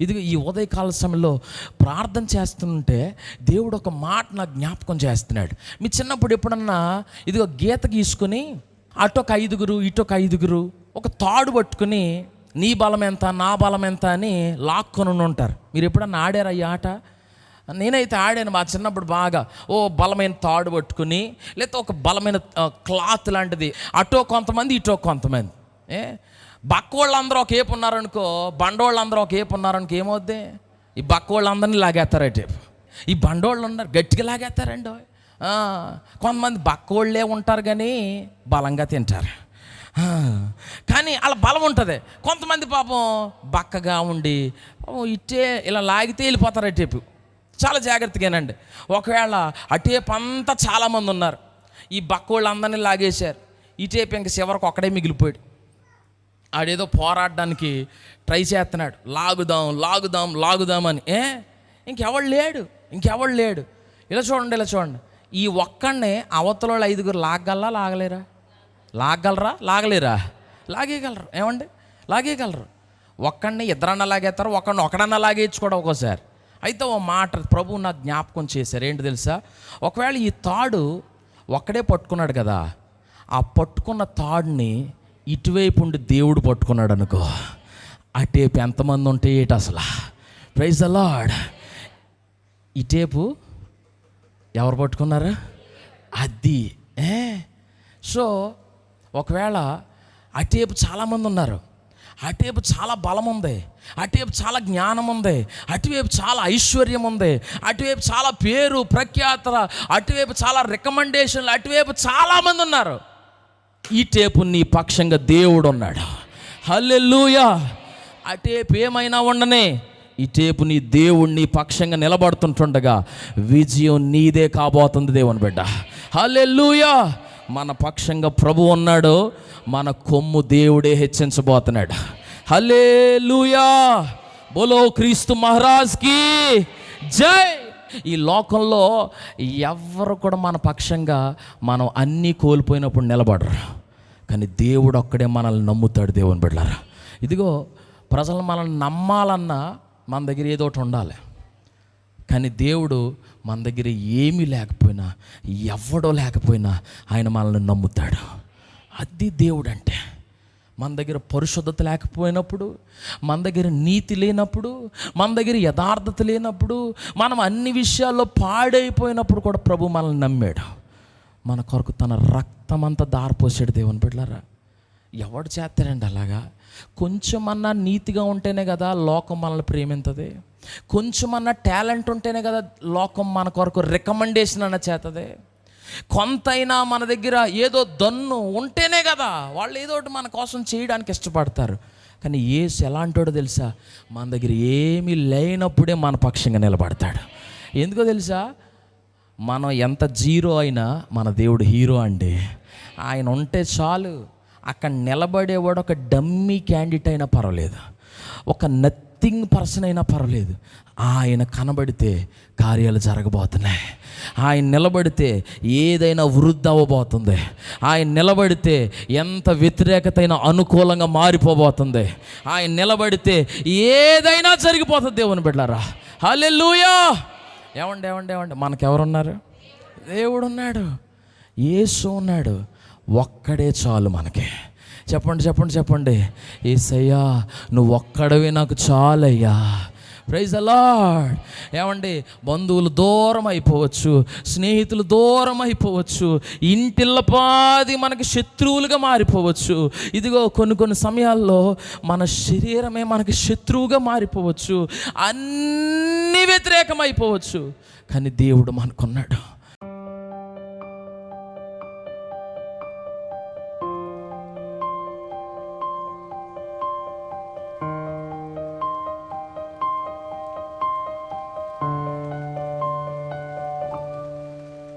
ఇది ఈ ఉదయకాల సమయంలో ప్రార్థన చేస్తుంటే దేవుడు ఒక మాట నాకు జ్ఞాపకం చేస్తున్నాడు. మీ చిన్నప్పుడు ఎప్పుడన్నా ఇదిగో గీత గీసుకొని అటొక ఐదుగురు ఇటొక ఐదుగురు ఒక తాడు పట్టుకుని నీ బలం ఎంత నా బలం ఎంత అని లాక్కొని ఉంటారు. మీరు ఎప్పుడన్నా ఆడారా ఈ ఆట? నేనైతే ఆడాను మా చిన్నప్పుడు బాగా. ఓ బలమైన తాడు పట్టుకుని లేకపోతే ఒక బలమైన క్లాత్ లాంటిది. అటో కొంతమంది ఇటో కొంతమంది. ఏ? బక్కోళ్ళందరూ ఒక ఏపు ఉన్నారనుకో బండోళ్ళందరూ ఒక ఏపు ఉన్నారనుకో ఏమవుద్ది? ఈ బక్కోళ్ళందరినీ లాగేస్తారు టేపు ఈ బండోళ్ళు ఉన్నారు గట్టిగా లాగేస్తారండి కొంతమంది బక్కోళ్ళే ఉంటారు కానీ బలంగా తింటారు. కానీ అలా బలం ఉంటుంది. కొంతమంది పాపం బక్కగా ఉండి పాపం ఇట్టే ఇలా లాగితే వెళ్ళిపోతారు అటేపు చాలా జాగ్రత్తగానండి. ఒకవేళ అటేపు అంతా చాలామంది ఉన్నారు ఈ బక్కోళ్ళు అందరినీ లాగేశారు ఇటేపు ఇంక చివరికి ఒక్కడే మిగిలిపోయాడు. ఆడేదో పోరాడడానికి ట్రై చేస్తున్నాడు. లాగుదాం లాగుదాం లాగుదాం అని. ఏ? ఇంకెవడు లేడు ఇంకెవడు లేడు. ఇలా చూడండి ఇలా చూడండి. ఈ ఒక్కడినే అవతల వాళ్ళు ఐదుగురు లాగలరా లాగలేరా? లాగగలరా లాగలేరా? లాగేయగలరు. ఏమండి? లాగేయగలరు. ఒక్కడిని ఇద్దరన్నా లాగేస్తారు ఒకడిని ఒకడన్నా లాగేయచ్చు కూడా ఒక్కోసారి. అయితే ఓ మాట ప్రభు నాకు జ్ఞాపకం చేశారు. ఏంటి తెలుసా? ఒకవేళ ఈ తాడు ఒక్కడే పట్టుకున్నాడు కదా ఆ పట్టుకున్న తాడుని ఇటువైపు ఉండి దేవుడు పట్టుకున్నాడు అనుకో అటేపు ఎంతమంది ఉంటే ఏటి అసలు? ప్రైజ్ అలాడ్ లాడ్ ఇటేపు ఎవరు పట్టుకున్నారు? అది. ఏ? సో ఒకవేళ అటేపు చాలామంది ఉన్నారు. అటువైపు చాలా బలం ఉంది. అటువైపు చాలా జ్ఞానం ఉంది. అటువైపు చాలా ఐశ్వర్యం ఉంది. అటువైపు చాలా పేరు ప్రఖ్యాత అటువైపు చాలా రికమెండేషన్లు. అటువైపు చాలామంది ఉన్నారు. ఈ టేపు నీ పక్షంగా దేవుడు ఉన్నాడు హల్లెల్లుయా ఆ టేపు ఏమైనా ఉండనే ఈ టేపు నీ దేవుణ్ణి పక్షంగా నిలబడుతుంటుండగా విజయం నీదే కాబోతుంది దేవుని బిడ్డ. హల్లెల్లుయా మన పక్షంగా ప్రభు ఉన్నాడు మన కొమ్ము దేవుడే హెచ్చించబోతున్నాడు. హల్లెలూయా. బోలో క్రీస్తు మహారాజ్కి జై. ఈ లోకంలో ఎవరు కూడా మన పక్షంగా మనం అన్నీ కోల్పోయినప్పుడు నిలబడరు. కానీ దేవుడు ఒక్కడే మనల్ని నమ్ముతాడు దేవుని బిడ్డారా ఇదిగో ప్రజలు మనల్ని నమ్మాలన్నా మన దగ్గర ఏదో ఒకటి ఉండాలి. కానీ దేవుడు మన దగ్గర ఏమీ లేకపోయినా ఎవడో లేకపోయినా ఆయన మనల్ని నమ్ముతాడు. అది దేవుడు అంటే మన దగ్గర పరిశుద్ధత లేకపోయినప్పుడు మన దగ్గర నీతి లేనప్పుడు మన దగ్గర యథార్థత లేనప్పుడు మనం అన్ని విషయాల్లో పాడైపోయినప్పుడు కూడా ప్రభు మనల్ని నమ్మాడు. మన కొరకు తన రక్తం అంతా దారిపోసాడు దేవుని బిడ్డారా ఎవడు చేస్తారండి అలాగా? కొంచెమన్నా నీతిగా ఉంటేనే కదా లోకం మనల్ని ప్రేమింతది. కొంచెమన్నా టాలెంట్ ఉంటేనే కదా లోకం మన కొరకు రికమెండేషన్ అన్న చేతది. కొంతైనా మన దగ్గర ఏదో దన్ను ఉంటేనే కదా వాళ్ళు ఏదో ఒకటి మన కోసం చేయడానికి ఇష్టపడతారు. కానీ ఏసు ఎలాంటోడో తెలుసా? మన దగ్గర ఏమీ లేనప్పుడే మన పక్షంగా నిలబడతాడు. ఎందుకో తెలుసా? మనం ఎంత జీరో అయినా మన దేవుడు హీరో అండి. ఆయన ఉంటే చాలు. అక్కడ నిలబడేవాడు ఒక డమ్మీ క్యాండిడేట్ అయినా పర్వాలేదు. ఒక నథింగ్ పర్సన్ అయినా పర్వాలేదు. ఆయన కనబడితే కార్యాలు జరగబోతున్నాయి. ఆయన నిలబడితే ఏదైనా వృద్ధి అవ్వబోతుంది. ఆయన నిలబడితే ఎంత వ్యతిరేకత అయినా అనుకూలంగా మారిపోబోతుంది. ఆయన నిలబడితే ఏదైనా జరిగిపోతుంది దేవుని బిడ్డారా హల్లెలూయా! ఏమండి ఏమండి ఏమండి? మనకెవరున్నారు? దేవుడు ఉన్నాడు యేసు ఉన్నాడు. ఒక్కడే చాలు మనకి. చెప్పండి చెప్పండి చెప్పండి. ఏసయ్యా నువ్వు ఒక్కడవే నాకు చాలయ్యా. ప్రైజ్ అలాడ్ ఏమండి బంధువులు దూరం అయిపోవచ్చు స్నేహితులు దూరం అయిపోవచ్చు ఇంటిల్లపాది మనకి శత్రువులుగా మారిపోవచ్చు. ఇదిగో కొన్ని కొన్ని సమయాల్లో మన శరీరమే మనకి శత్రువుగా మారిపోవచ్చు అన్ని వ్యతిరేకమైపోవచ్చు. కానీ దేవుడు మనకున్నాడు.